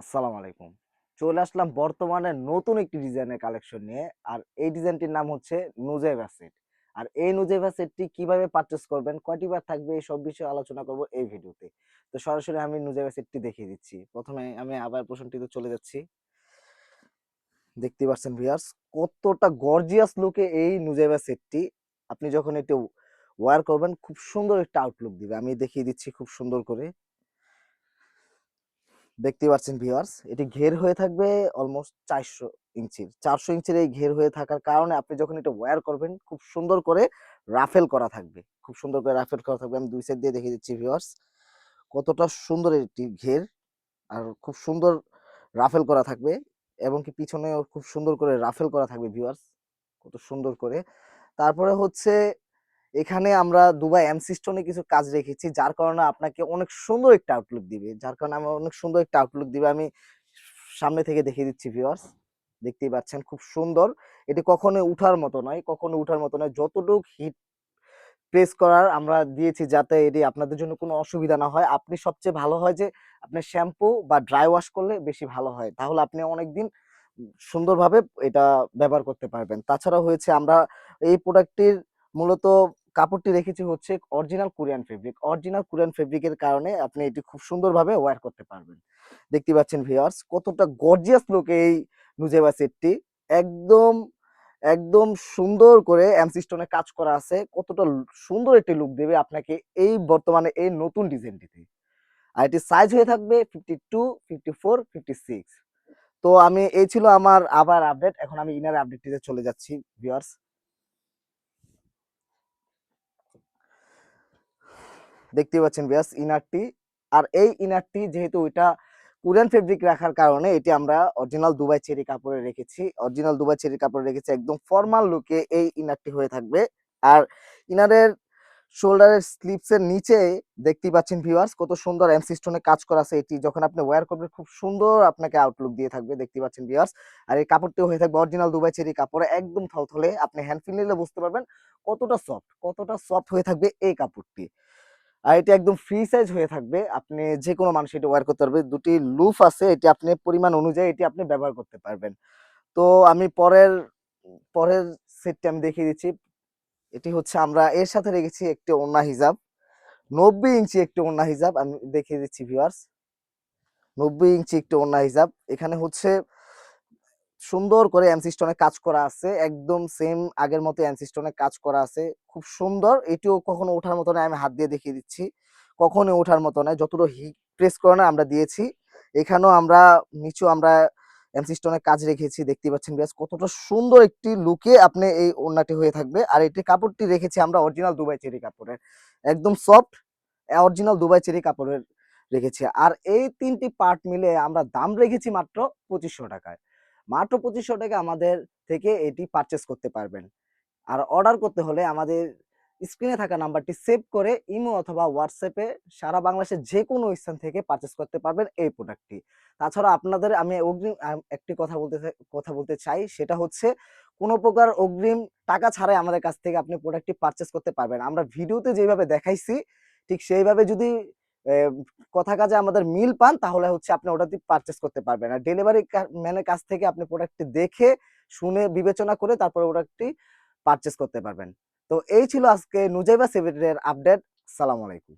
আসসালামু আলাইকুম। চলে আসলাম বর্তমানে নতুন একটি ডিজাইনের কালেকশন নিয়ে, আর এই ডিজাইনটির নাম হচ্ছে নুজেভা সেট আর এই নুজেভা সেটটি কীভাবে পারচেস করবেন, কয়টি বার থাকবে, এই সব বিষয়ে আলোচনা করব এই ভিডিওতে। তো সরাসরি আমি নুজেভা সেটটি দেখিয়ে দিচ্ছি। প্রথমে আমি আবার প্রশ্নটিতে চলে যাচ্ছি। দেখতে পাচ্ছেন ভিউয়ার্স কতটা গর্জিয়াস লুকে এই নুজেভা সেটটি আপনি যখন এটি ওয়ার করবেন, খুব সুন্দর একটা আউটলুক দিবে। আমি দেখিয়ে দিচ্ছি খুব সুন্দর করে। দেখতে পাচ্ছেন ভিউয়ার্স এটি ঘের হয়ে থাকবে অলমোস্ট চারশো ইঞ্চির চারশো ইঞ্চির এই ঘের হয়ে থাকার কারণে আপনি যখন এটা ওয়্যার করবেন, খুব সুন্দর করে রাফেল করা থাকবে, খুব সুন্দর করে রাফেল করা থাকবে। আমি দুই সাইড দিয়ে দেখিয়ে দিচ্ছি ভিউয়ার্স কতটা সুন্দর এটি ঘের, আর খুব সুন্দর রাফেল করা থাকবে, এবং কি পিছনেও খুব সুন্দর করে রাফেল করা থাকবে ভিউয়ার্স কত সুন্দর করে। তারপরে হচ্ছে এখানে আমরা দুবাই এমসি স্টোনে কিছু কাজ রেখেছি, যার কারণে আপনাকে অনেক সুন্দর একটা আউটলুক দিবে। যার কারণে আমার অনেক সুন্দর একটা আউটলুক দিবে। আমি সামনে থেকে দেখিয়ে দিচ্ছি ভিউয়ার্স দেখতেই পাচ্ছেন, খুব সুন্দর। এটি কখনো উঠার মতো নয় কখনো উঠার মতো নয়। যতটুক হিট প্রেস করার আমরা দিয়েছি, যাতে এটি আপনাদের জন্য কোনো অসুবিধা না হয়। আপনি সবচেয়ে ভালো হয় যে আপনি শ্যাম্পু বা ড্রাই ওয়াশ করলে বেশি ভালো হয়। তাহলে আপনি অনেকদিন সুন্দরভাবে এটা ব্যবহার করতে পারবেন। তাছাড়া হয়েছে, আমরা এই প্রোডাক্টটির মূলত কাপড়টি রেখেছি হচ্ছে original Korean fabric original Korean ফেব্রিকের কারণে আপনি এটি খুব সুন্দরভাবে ওয়্যার করতে পারবেন। দেখতে পাচ্ছেন ভিউয়ার্স কতটা গর্জিয়াস লুক এই নুজেবা সেটটি একদম একদম সুন্দর করে এমসি স্টোনে কাজ করা আছে। কতটা সুন্দর একটি লুক দেবে আপনাকে এই বর্তমানে এই নতুন ডিজাইনটিতে। আর এটি সাইজ হয়ে থাকবে fifty two fifty four fifty six তো আমি, এই ছিল আমার আবার আপডেট এখন আমি ইনার আপডেটটিতে চলে যাচ্ছি ভিউয়ার্স দেখতে পাচ্ছেন ভিউয়ার্স ইনারটি আর এই ইনারটি যেহেতু ওইটা কোরিয়ান ফেব্রিক রাখার কারণে এটি আমরা অরিজিনাল দুবাই চেরি কাপড়ে রেখেছি। অরিজিনাল দুবাই চেরি কাপড়ে রেখেছি, একদম ফর্মাল লুকে এই ইনারটি হয়ে থাকবে। আর ইনারের শোল্ডারের স্লিপস এর নিচে দেখতে পাচ্ছেন ভিউয়ার্স, কত সুন্দর এমসি স্টোনে কাজ করা আছে এটি। যখন আপনি ওয়্যার করবেন, খুব সুন্দর আপনাকে আউটলুক দিয়ে থাকবে দেখতে পাচ্ছেন ভিউয়ার্স। আর এই কাপড়টিও হয়ে থাকবে অরিজিনাল দুবাই চেরি কাপড়ে, একদম থলথলে। আপনি হ্যান্ড ফিল নিলে বুঝতে পারবেন কতটা সফট কতটা সফট হয়ে থাকবে এই কাপড়টি। আর এটা একদম ফ্রি সাইজ হয়ে থাকবে। আপনি যে কোনো মানুষ এটা ওয়্যার করতে পারবে। দুটি লুফ আছে, এটি আপনি পরিমাণ অনুযায়ী এটি আপনি ব্যবহার করতে পারবেন। তো আমি পরের পরের সেটটি আমি দেখিয়ে দিচ্ছি। এটি হচ্ছে আমরা এর সাথে রেখেছি একটি ওন্না হিজাব। নব্বই ইঞ্চি একটি ওন্না হিজাব আমি দেখিয়ে দিচ্ছি ভিউয়ার্স নব্বই ইঞ্চি একটি ওন্না হিজাব। এখানে হচ্ছে সুন্দর করে এমসি স্টোনে কাজ করা আছে। একদম সেম আগের মতো এমসি স্টোনে কাজ করা আছে। খুব সুন্দর। এটিও কখনো ওঠার মতো নয়, আমি হাত দিয়ে দেখিয়ে দিচ্ছি। কখনো ওঠার মতো নয়। যতটা হিট প্রেস করে না, আমরা দিয়েছি। এখানেও আমরা, নিচু আমরা এমসি স্টোনে কাজ রেখেছি। দেখতে পাচ্ছেন বেশ কতটা সুন্দর একটি লুকে আপনি এই ওড়নাটি হয়ে থাকবে। আর এটি কাপড়টি রেখেছি আমরা অরিজিনাল দুবাই চেরি কাপড়ের। একদম সফট অরিজিনাল দুবাই চেরি কাপড়ের রেখেছি। আর এই তিনটি পার্ট মিলে আমরা দাম রেখেছি মাত্র পঁচিশশো টাকায়। মাত্র পঁচিশশো টাকা আমাদের থেকে এটি পারচেস করতে পারবেন। আর অর্ডার করতে হলে আমাদের স্ক্রিনে থাকা নাম্বারটি সেভ করে ইমো অথবা হোয়াটসঅ্যাপে সারা বাংলাদেশের যে কোনো স্থান থেকে পারচেস করতে পারবেন এই প্রোডাক্টটি তাছাড়া আপনাদের আমি অগ্রিম একটি কথা বলতে কথা বলতে চাই, সেটা হচ্ছে কোনো প্রকার অগ্রিম টাকা ছাড়াই আমাদের কাছ থেকে আপনি প্রোডাক্টটি পারচেস করতে পারবেন। আমরা ভিডিওতে যেভাবে দেখাইছি, ঠিক সেইভাবে যদি কথা কাজে আমাদের মিল পান, তাহলে হচ্ছে আপনি ওটাতে পারচেস করতে পারবেন। আর ডেলিভারি ম্যানের কাছ থেকে আপনি প্রোডাক্টটি দেখে, শুনে, বিবেচনা করে তারপরে প্রোডাক্টটি পারচেস করতে পারবেন। তো এই ছিল আজকে নুজাইবা সেভেনের আপডেট সালাম আলাইকুম।